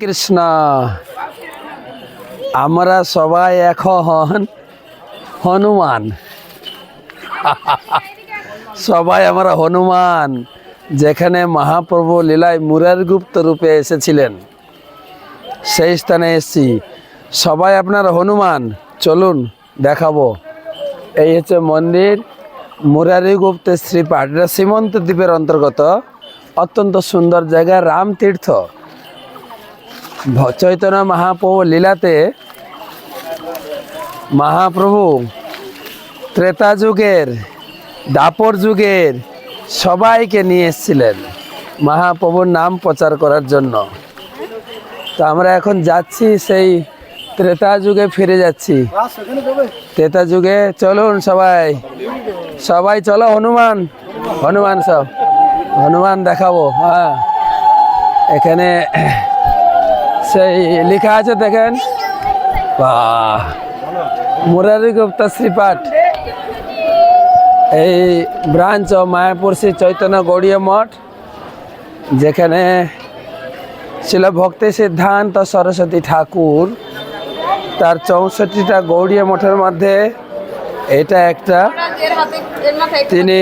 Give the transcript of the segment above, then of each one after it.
কৃষ্ণ, আমরা সবাই এখন হনুমান। সবাই আমরা হনুমান, যেখানে মহাপ্রভু লীলায় মুরার গুপ্ত রূপে এসেছিলেন। সেই স্থানে এসেছি। সবাই আপনার হনুমান, চলুন দেখাবো। এই হচ্ছে মন্দির। মুরারি গুপ্তের শ্রীপাঠ এটা সীমন্ত দ্বীপের অন্তর্গত। অত্যন্ত সুন্দর জায়গা রাম তীর্থ ভ- চৈতন্য মহাপ্রভু লীলাতে মহাপ্রভু ত্রেতা যুগের, দাপর যুগের সবাইকে নিয়ে এসেছিলেন মহাপ্রভুর নাম প্রচার করার জন্য। তো আমরা এখন যাচ্ছি সেই ত্রেতা যুগে ফিরে যাচ্ছি। ত্রেতা যুগে চলুন সবাই। সবাই চলো হনুমান। হনুমান সব। হনুমান দেখাবো হ্যাঁ। এখানে সেই লেখা আছে দেখেন। মুরারি গুপ্তা শ্রীপাঠ। এই ব্রাঞ্চ মায়াপুর শ্রী চৈতন্য গৌড়ীয় মঠ, যেখানে ছিল ভক্তি সিদ্ধান্ত সরস্বতী ঠাকুর তার চৌষট্টিটা গৌড়ীয় মঠের মধ্যে এটা একটা। তিনি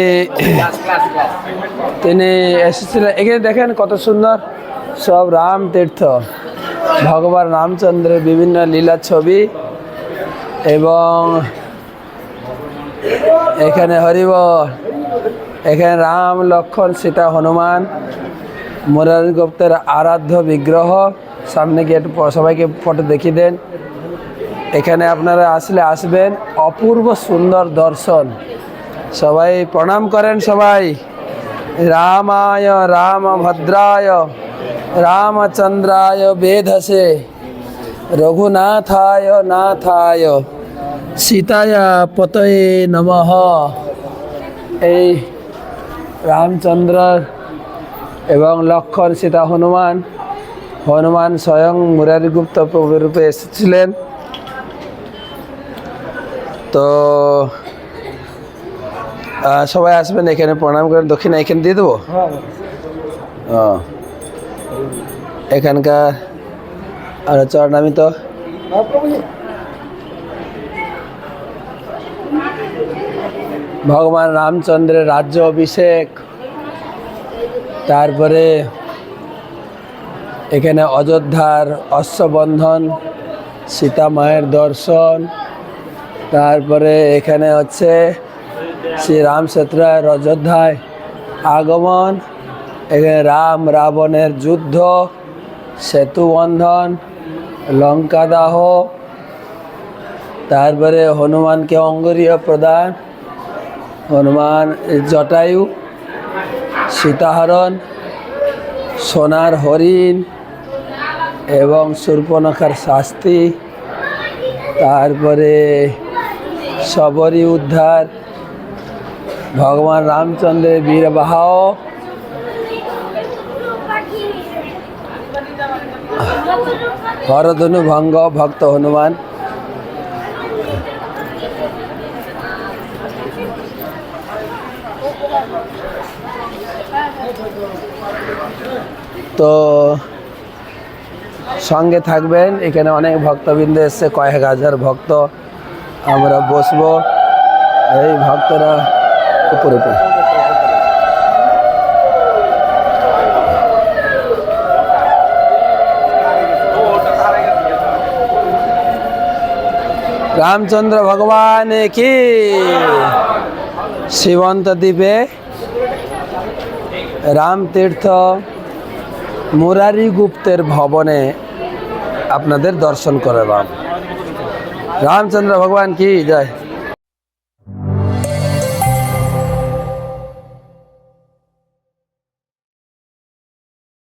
তিনি এসেছিলেন। এখানে দেখেন কত সুন্দর সব রাম তীর্থ। ভগবান রামচন্দ্রের বিভিন্ন লীলা ছবি এবং এখানে হরিব, এখানে রাম, লক্ষণ, সীতা, হনুমান, মুরারি গুপ্তের আরাধ্য বিগ্রহ, সামনে গিয়ে একটু সবাইকে ফটো দেখিয়ে দেন। এখানে আপনারা আসলে আসবেন, অপূর্ব সুন্দর দর্শন। সবাই প্রণাম করেন সবাই। রামায় রামভদ্রায়। রামচন্দ্রায় বেধসে রঘুনাথায় নাথায় সীতায়া পতয়ে নমঃ এই রামচন্দ্র এবং লক্ষণ সীতা হনুমান হনুমান স্বয়ং মুরারিগুপ্ত প্রভু রূপে এসেছিলেন। তো সবাই আসবেন এখানে প্রণাম করেন দক্ষিণা এখানে দিয়ে দেবো? ও। এখানকার আর চরণামি তো ভগবান রামচন্দ্রের রাজ্য অভিষেক। তারপরে এখানে অযোধ্যার অশ্ববন্ধন, সীতা মায়ের দর্শন, তারপরে এখানে হচ্ছে শ্রী রাম অযোধ্যায় আগমন। এখানে রাম রাবণের যুদ্ধ সেতুবন্ধন লঙ্কা দাহ, তারপরে হনুমানকে অঙ্গরীয় প্রদান, হনুমান জটায়ু, সীতাহরণ, সোনার হরিণ এবং সূর্পনখার শাস্তি, তারপরে শবরী উদ্ধার, ভগবান রামচন্দ্রের বীরবাহ হরধনু ভঙ্গ, ভক্ত হনুমান। তো সঙ্গে থাকবেন, এখানে অনেক ভক্তবৃন্দ এসছে, কয়েক হাজার ভক্ত। আমরা বসবো। এই ভক্তরা উপরে উপরে। রামচন্দ্র ভগবান কি? শিবন্ত দ্বীপে রামতীর্থ মুরারি গুপ্তের ভবনে আপনাদের দর্শন করালাম। রামচন্দ্র ভগবান কি? জয়।